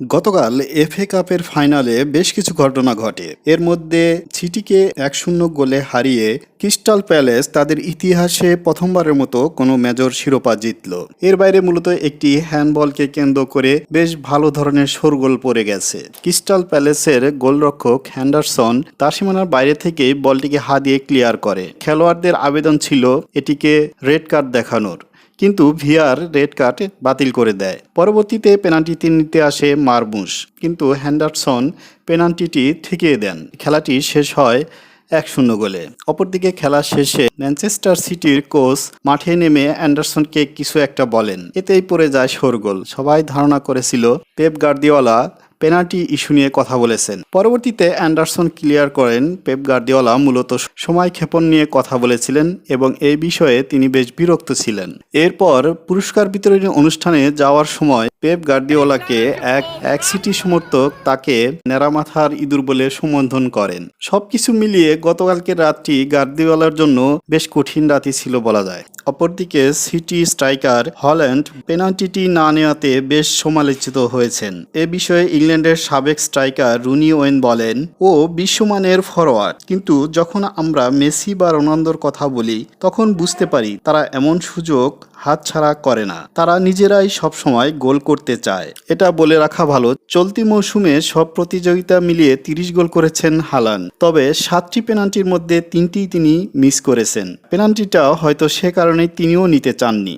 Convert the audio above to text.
গতকাল এফএ কাপের ফাইনালে বেশ কিছু ঘটনা ঘটে। এর মধ্যে সিটিকে এক শূন্য গোলে হারিয়ে ক্রিস্টাল প্যালেস তাদের ইতিহাসে প্রথমবারের মতো কোনো মেজর শিরোপা জিতল। এর বাইরে মূলত একটি হ্যান্ডবলকে কেন্দ্র করে বেশ ভালো ধরনের শোরগোল পড়ে গেছে। ক্রিস্টাল প্যালেসের গোলরক্ষক হ্যান্ডারসন তার সীমানার বাইরে থেকেই বলটিকে হাত দিয়ে ক্লিয়ার করে। খেলোয়াড়দের আবেদন ছিল এটিকে রেড কার্ড দেখানোর। কিন্তু ভিআর রেড কার্ড বাতিল করে দেয়। পরবর্তীতে পেনাল্টিতে নিতে আসে মারমুশ কিন্তু হ্যান্ডারসন পেনাল্টিটি ঠেকিয়ে দেন। খেলাটি শেষ হয় এক শূন্য গোলে। অপরদিকে খেলা শেষে ম্যানচেস্টার সিটির কোচ মাঠে নেমে অ্যান্ডারসনকে কিছু একটা বলেন। এতেই পড়ে যায় শোরগোল। সবাই ধারণা করেছিল, পেপ গার্দিওয়ালা পেনাল্টি ইস্যু নিয়ে কথা বলেছেন। পরবর্তীতে অ্যান্ডারসন ক্লিয়ার করেন পেপ গার্দিওলা মূলত সময় ক্ষেপণ নিয়ে কথা বলেছিলেন এবং এই বিষয়ে তিনি বেশ বিরক্ত ছিলেন। এরপর পুরস্কার বিতরণী অনুষ্ঠানে যাওয়ার সময় পেপ গার্দিওলাকে এক এক সিটি সমর্থক তাকে নেরামাথার ইঁদুর বলে সম্বোধন করেন। সবকিছু মিলিয়ে গতকালকে রাতটি গার্দিওলার জন্য বেশ কঠিন রাতই ছিল বলা যায়। অপরদিকে সিটি স্ট্রাইকার হল্যান্ড পেনাল্টিটি না নেওয়াতে বেশ সমালোচিত হয়েছেন। এ বিষয়ে ইংল্যান্ডের সাবেক স্ট্রাইকার রুনি ওয়েন বলেন, ও বিশ্বমানের ফরওয়ার্ড কিন্তু যখন আমরা মেসি বা রোনালদোর কথা বলি, তখন বুঝতে পারি তারা এমন সুযোগ হাতছাড়া করে না। তারা নিজেরাই সবসময় গোল করতে চায়। এটা বলে রাখা ভালো, চলতি মৌসুমে সব প্রতিযোগিতা মিলিয়ে তিরিশ গোল করেছেন হালান। তবে সাতটি পেনাল্টির মধ্যে তিনটি তিনি মিস করেছেন। পেনাল্টিটা হয়তো সে কারণে তিনিও নিতে চাননি।